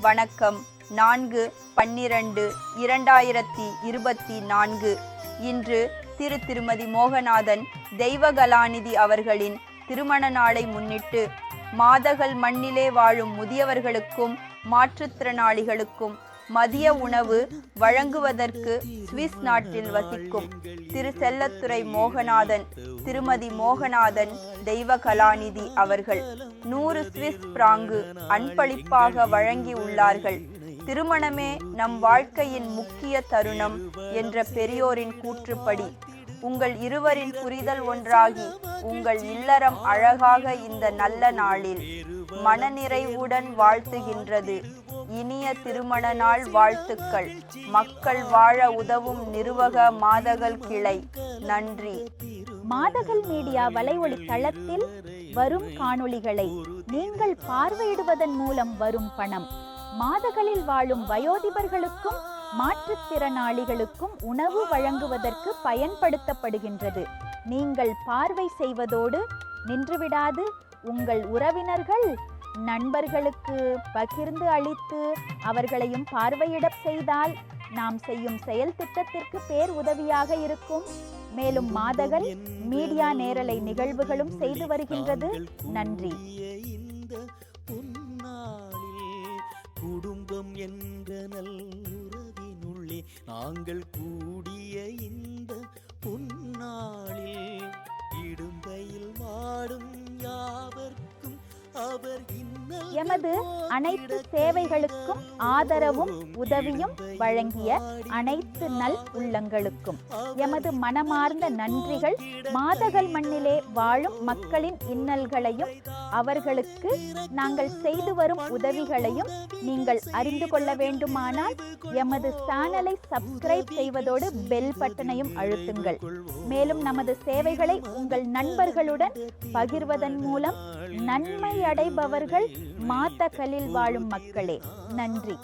வணக்கம். நான்கு பன்னிரண்டு இரண்டாயிரத்தி இருபத்தி நான்கு. இன்று திரு திருமதி மோகநாதன் தெய்வகலாநிதி அவர்களின் திருமண நாளை முன்னிட்டு மாதகள் மண்ணிலே வாழும் முதியவர்களுக்கும் மாற்றுத்திறனாளிகளுக்கும் மதிய உணவு வழங்குவதற்கு சுவிஸ் நாட்டில் வசிக்கும் திரு செல்லத்துறை மோகநாதன் திருமதி மோகநாதன் தெய்வ கலாநிதி அவர்கள் நூறு சுவிஸ் பிராங்கு அன்பளிப்பாக வழங்கி உள்ளார்கள். திருமணமே நம் வாழ்க்கையின் முக்கிய தருணம் என்ற பெரியோரின் கூற்றுப்படி உங்கள் இருவரின் புரிதல் ஒன்றாகி உங்கள் இல்லறம் அழகாக இந்த நல்ல நாளில் மனநிறைவுடன் வாழ்த்துகின்றது. இனிய திருமண நாள் வாழ்த்துக்கள். மக்கள் வாழ உதவும் நிர்வக மாதகள் கிளை. நன்றி. மாதகள் மீடியா வலைவழி தளத்தில் வரும் காணொளிகளை நீங்கள் பார்வையிடுவதன் மூலம் வரும் பணம். மாதகளில் வாழும் வயோதிபர்களுக்கும் மாற்றுத்திறனாளிகளுக்கும் உணவு வழங்குவதற்கு பயன்படுத்தப்படுகின்றது. நீங்கள் பார்வை செய்வதோடு நின்றுவிடாது. உங்கள் உறவினர்கள் நண்பர்களுக்கு பகிர்ந்து அளித்து அவர்களையும் பார்வையிட செய்தால் நாம் செய்யும் செயல் திட்டத்திற்கு பேர் உதவியாக இருக்கும். மேலும் மாதகள் மீடியா நேரலை நிகழ்வுகளும் செய்து வருகின்றது. நன்றி. இந்த குடும்பம் என்ற நல்லுறவினுள்ளே நாங்கள் கூடிய இந்த பொன்னாளில் இடும்பையில் வாடும் யாவர்க்கும் அவர் எமது அனைத்து சேவைகளுக்கும் ஆதரவும் உதவியும் வழங்கிய அனைத்து நல் உள்ளங்களுக்கும். எமது மனமார்ந்த நன்றிகள் மாதகள் மண்ணிலே வாழும் மக்களின் இன்னல்களையும் அவர்களுக்கு நாங்கள் செய்து வரும் உதவிகளையும் நீங்கள் அறிந்து கொள்ள வேண்டுமானால் எமது சேனலை சப்ஸ்கிரைப் செய்வதோடு பெல் பட்டனையும் அழுத்துங்கள். மேலும் நமது சேவைகளை உங்கள் நண்பர்களுடன் பகிர்வதன் மூலம் நன்மை அடைபவர்கள் மாத்தகலில் வாழும் மக்களே நன்றி.